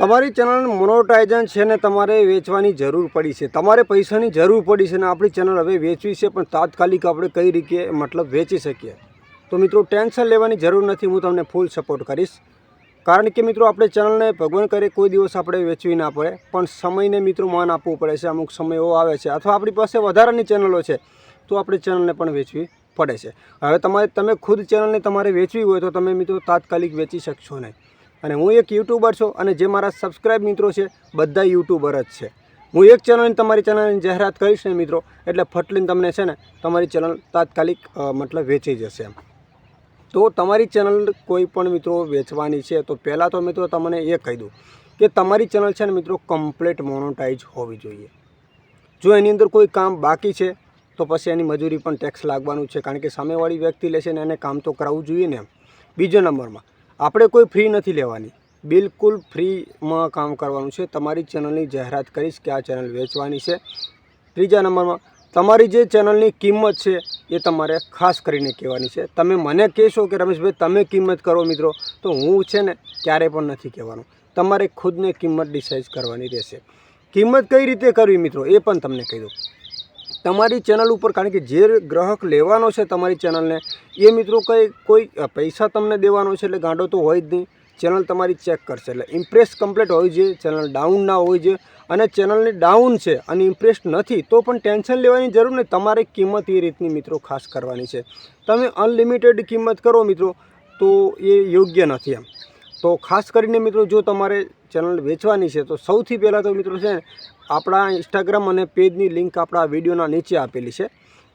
તમારી channel monetisation છે ને તમારે વેચવાની જરૂર પડી છે. તમારે પૈસાની જરૂર પડી છે ને આપણી ચેનલ હવે વેચવી છે, પણ તાત્કાલિક આપણે કઈ રીતે મતલબ વેચી શકીએ? તો મિત્રો, ટેન્શન લેવાની જરૂર નથી, હું તમને ફૂલ સપોર્ટ કરીશ. કારણ કે મિત્રો, આપણે ચેનલને ભગવાન કરે, કોઈ દિવસ આપણે વેચવી ના પડે. પણ સમયને મિત્રો માન આપવું પડે છે, અમુક સમય એવો આવે છે. અથવા આપણી પાસે વધારાની ચેનલો છે, તો આપણે ચેનલને પણ વેચવી પડે છે. હવે તમારે, તમે ખુદ ચેનલને તમારે વેચવી હોય તો તમે મિત્રો તાત્કાલિક વેચી શકશો નહીં. અને હું એક યુટ્યુબર છું અને જે મારા સબસ્ક્રાઇબ મિત્રો છે, બધા યુટ્યુબર જ છે. હું એક ચેનલની તમારી ચેનલની જાહેરાત કરીશ ને મિત્રો, એટલે ફટલીને તમને છે ને, તમારી ચેનલ તાત્કાલિક મતલબ વેચી જશે એમ. તો તમારી ચેનલ કોઈ પણ મિત્રો વેચવાની છે, તો પહેલાં તો મિત્રો તમને એ કહી દઉં કે તમારી ચેનલ છે ને મિત્રો કમ્પ્લીટ મોનોટાઈઝ હોવી જોઈએ. જો એની અંદર કોઈ કામ બાકી છે, તો પછી એની મજૂરી પણ ટેક્સ લાગવાનું છે, કારણ કે સામેવાળી વ્યક્તિ લેશે ને એને કામ તો કરાવવું જોઈએ ને એમ. બીજો નંબરમાં આપણે કોઈ ફ્રી નથી લેવાની. બિલકુલ ફ્રીમાં કામ કરવાનું છે. તમારી ચેનલની જાહેરાત કરીશ કે આ ચેનલ વેચવાની છે. ત્રીજા નંબરમાં, તમારી જે ચેનલની કિંમત છે એ તમારે ખાસ કરીને કહેવાની છે. તમે મને કહેશો કે રમેશભાઈ, તમે કિંમત કરો મિત્રો, તો હું છે ને ક્યારે પણ નથી કહેવાનું. તમારે ખુદને કિંમત ડિસાઇડ કરવાની રહેશે. કિંમત કઈ રીતે કરવી મિત્રો, એ પણ તમને કહી દઉં. તમારી ચેનલ ઉપર, કારણ કે જે ગ્રાહક લેવાનો છે તમારી ચેનલને, એ મિત્રો કંઈ, કોઈ પૈસા તમને દેવાનો છે એટલે ગાંડો તો હોય જ નહીં. ચેનલ તમારી ચેક કરશે. એટલે ઇમ્પ્રેસ કમ્પ્લીટ હોવી જોઈએ ચેનલ ડાઉન ના હોવી જોઈએ અને ચેનલની ડાઉન છે અને ઇમ્પ્રેસ નથી, તો પણ ટેન્શન લેવાની જરૂર નહીં. તમારે કિંમત એ રીતની મિત્રો ખાસ કરવાની છે. તમે અનલિમિટેડ કિંમત કરો મિત્રો, તો એ યોગ્ય નથી એમ. તો ખાસ કરીને મિત્રો જો તમારે ચેનલ વેચવાની છે, તો સૌથી પહેલાં તો મિત્રો છે આપણા ઇન્સ્ટાગ્રામ અને પેજની લિંક આપણા વિડીયોના નીચે આપેલી છે.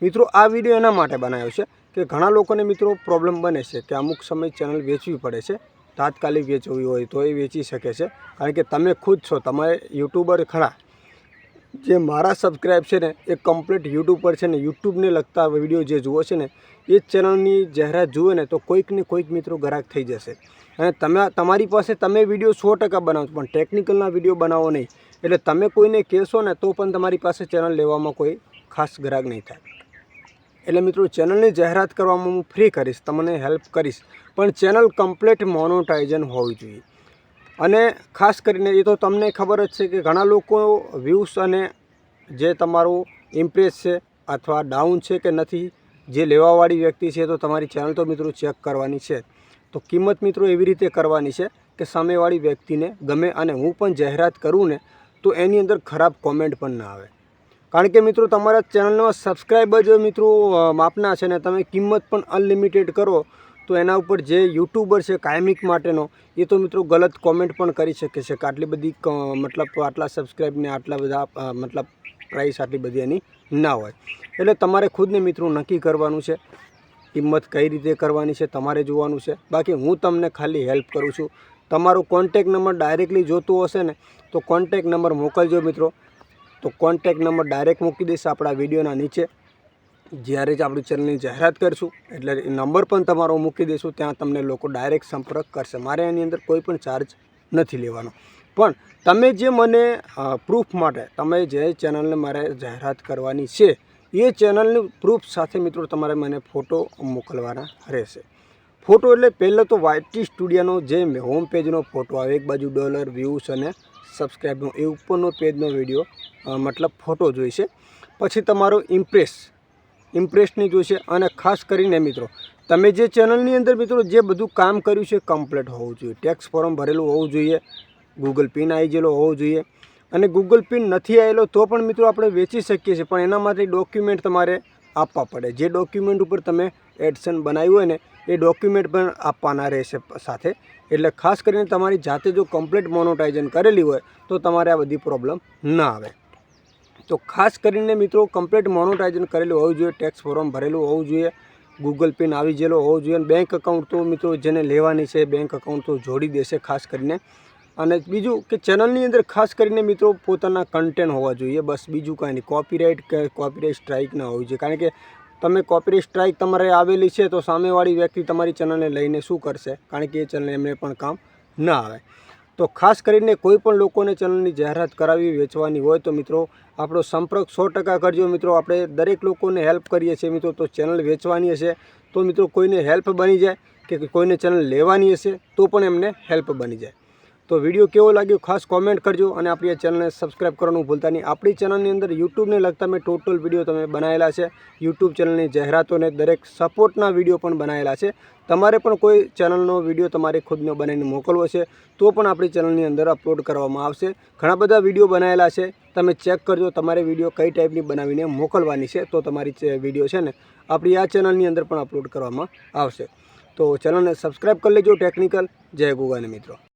મિત્રો, આ વીડિયો એના માટે બનાવ્યો છે કે ઘણા લોકોને મિત્રો પ્રોબ્લેમ બને છે કે અમુક સમય ચેનલ વેચવી પડે છે, તાત્કાલિક વેચવી હોય તો એ વેચી શકે છે. કારણ કે તમે ખુદ છો, તમે યુટ્યુબર ખરા. જે મારા સબસ્ક્રાઈબ છે ને, એ કમ્પ્લીટ યુટ્યુબ પર છે ને યુટ્યુબને લગતા વીડિયો જે જુઓ છે ને, એ ચેનલની જાહેરાત જુએ ને, તો કોઈક ને કોઈક મિત્રો ગ્રાહક થઈ જશે. અને તમે તમારી પાસે તમે વીડિયો સો ટકા બનાવો પણ ટેકનિકલના વીડિયો બનાવો નહીં. એટલે તમે કોઈને કહેશો ને, તો પણ તમારી પાસે ચેનલ લેવામાં કોઈ ખાસ ગ્રાહક નહીં થાય. એટલે મિત્રો ચેનલની જાહેરાત કરવામાં હું ફ્રી કરીશ, તમને હેલ્પ કરીશ. પણ ચેનલ કમ્પ્લીટ મોનોટાઇઝન હોવી જોઈએ. અને ખાસ કરીને એ તો તમને ખબર જ છે કે ઘણા લોકો વ્યૂઝ અને જે તમારું ઇમ્પ્રેસ છે અથવા ડાઉન છે કે નથી, જે લેવાવાળી વ્યક્તિ છે, તો તમારી ચેનલ તો મિત્રો ચેક કરવાની છે. તો કિંમત મિત્રો એવી રીતે કરવાની છે કે સામેવાળી વ્યક્તિને ગમે અને હું પણ જાહેરાત કરું ને, તો એની અંદર ખરાબ કોમેન્ટ પણ ના આવે. કારણ કે મિત્રો તમારા ચેનલમાં સબસ્ક્રાઈબર જ મિત્રો માપના છે ને તમે કિંમત પણ અનલિમિટેડ કરો તો એના ઉપર જે યુટ્યુબર છે કાયમિક માટેનો, એ તો મિત્રો ગલત કોમેન્ટ પણ કરી શકે છે કે આટલી બધી મતલબ આટલા સબસ્ક્રાઈબને આટલા બધા મતલબ પ્રાઇસ આટલી બધી એની ના હોય. એટલે તમારે ખુદને મિત્રો નક્કી કરવાનું છે કિંમત કઈ રીતે કરવાની છે, તમારે જોવાનું છે. બાકી હું તમને ખાલી હેલ્પ કરું છું. તમારો કોન્ટેક નંબર ડાયરેક્ટલી જોતું હશે ને, તો કોન્ટેક નંબર મોકલજો મિત્રો. તો કોન્ટેક નંબર ડાયરેક્ટ મૂકી દઈશ આપણા વિડીયોના નીચે. જ્યારે જ આપણી ચેનલની જાહેરાત કરીશું, એટલે નંબર પણ તમારો મૂકી દઈશું ત્યાં તમને લોકો ડાયરેક્ટ સંપર્ક કરશે. મારે એની અંદર કોઈ પણ ચાર્જ નથી લેવાનો. પણ તમે જે મને પ્રૂફ માટે તમે જે ચેનલને મારે જાહેરાત કરવાની છે, એ ચેનલની પ્રૂફ સાથે મિત્રો તમારે મને ફોટો મોકલવાના રહેશે. ફોટો એટલે પહેલાં તો વાયટી સ્ટુડિયોનો જે હોમ પેજનો ફોટો આવે, એક બાજુ ડોલર વ્યૂઝ અને સબસ્ક્રાઈબનો એ ઉપરનો પેજનો વીડિયો મતલબ ફોટો જોઈશે. પછી તમારો ઇમ્પ્રેસ ઇમ્પ્રેસની જોઈશે અને ખાસ કરીને મિત્રો, તમે જે ચેનલની અંદર મિત્રો જે બધું કામ કર્યું છે કમ્પ્લીટ હોવું જોઈએ. ટેક્સ ફોર્મ ભરેલું હોવું જોઈએ ગૂગલ પિન આવી ગયેલો હોવો જોઈએ. અને ગૂગલ પિન નથી આવેલો તો પણ મિત્રો આપણે વેચી શકીએ છીએ, પણ એના માટે ડોક્યુમેન્ટ તમારે આપવા પડે. જે ડોક્યુમેન્ટ ઉપર તમે એડસન બનાવ્યું હોય ને, એ ડોક્યુમેન્ટ પણ આપવાના રહેશે સાથે. એટલે ખાસ કરીને તમારી જાતે જો કમ્પ્લીટ મોનોટાઇઝન કરેલી હોય, તો તમારે આ બધી પ્રોબ્લેમ ના આવે. તો ખાસ કરીને મિત્રો કમ્પ્લીટ મોનોટાઇઝન કરેલું હોવું જોઈએ ટેક્સ ફોર્મ ભરેલું હોવું જોઈએ ગૂગલ પિન આવી ગયેલો હોવો જોઈએ અને બેંક અકાઉન્ટ તો મિત્રો જેને લેવાની છે બેંક અકાઉન્ટ તો જોડી દેશે ખાસ કરીને. અને બીજું કે ચેનલની અંદર ખાસ કરીને મિત્રો પોતાના કન્ટેન્ટ હોવા જોઈએ, બસ બીજું કાંઈ નહીં કોપીરાઇટ કે કોપીરાઇટ સ્ટ્રાઇક ના હોવી જોઈએ. કારણ કે તમે કોપીરાઇટ સ્ટ્રાઇક તમારે આવેલી છે તો સામેવાળી વ્યક્તિ તમારી ચેનલને લઈને શું કરશે? કારણ કે એ ચેનલ એમને પણ કામ ના આવે. તો ખાસ કરીને કોઈ પણ લોકોને ચેનલની જાહેરાત કરાવી, વેચવાની હોય તો મિત્રો આપણો સંપર્ક સો ટકા કરજો. મિત્રો, આપણે દરેક લોકોને હેલ્પ કરીએ છીએ. મિત્રો, તો ચેનલ વેચવાની હશે, તો મિત્રો કોઈને હેલ્પ બની જાય કે કોઈને ચેનલ લેવાની હશે, તો પણ એમને હેલ્પ બની જાય. તો વીડિયો કેવો લાગ્યો ખાસ કોમેન્ટ કરજો અને આપણી ચેનલને સબસ્ક્રાઈબ કરવાનું ભૂલતા નહીં. આપણી ચેનલની અંદર યુટ્યુબને લગતા મેં ટોટલ વીડિયો તમે બનાવેલા છે. યુટ્યુબ ચેનલની જાહેરાતોને દરેક સપોર્ટના વીડિયો પણ બનાવેલા છે. તમારે પણ કોઈ ચેનલનો વીડિયો તમારે ખુદનો બનાવીને મોકલવો છે, તો પણ આપણી ચેનલની અંદર અપલોડ કરવામાં આવશે. ઘણા બધા વીડિયો બનાવેલા છે. તમે ચેક કરજો તમારે વીડિયો કઈ ટાઈપની બનાવીને મોકલવાની છે, તો તમારી વીડિયો છે ને આપણી આ ચેનલની અંદર પણ અપલોડ કરવામાં આવશે. તો ચેનલને સબસ્ક્રાઈબ કરી લેજો ટેકનિકલ જય ગુગાને મિત્રો.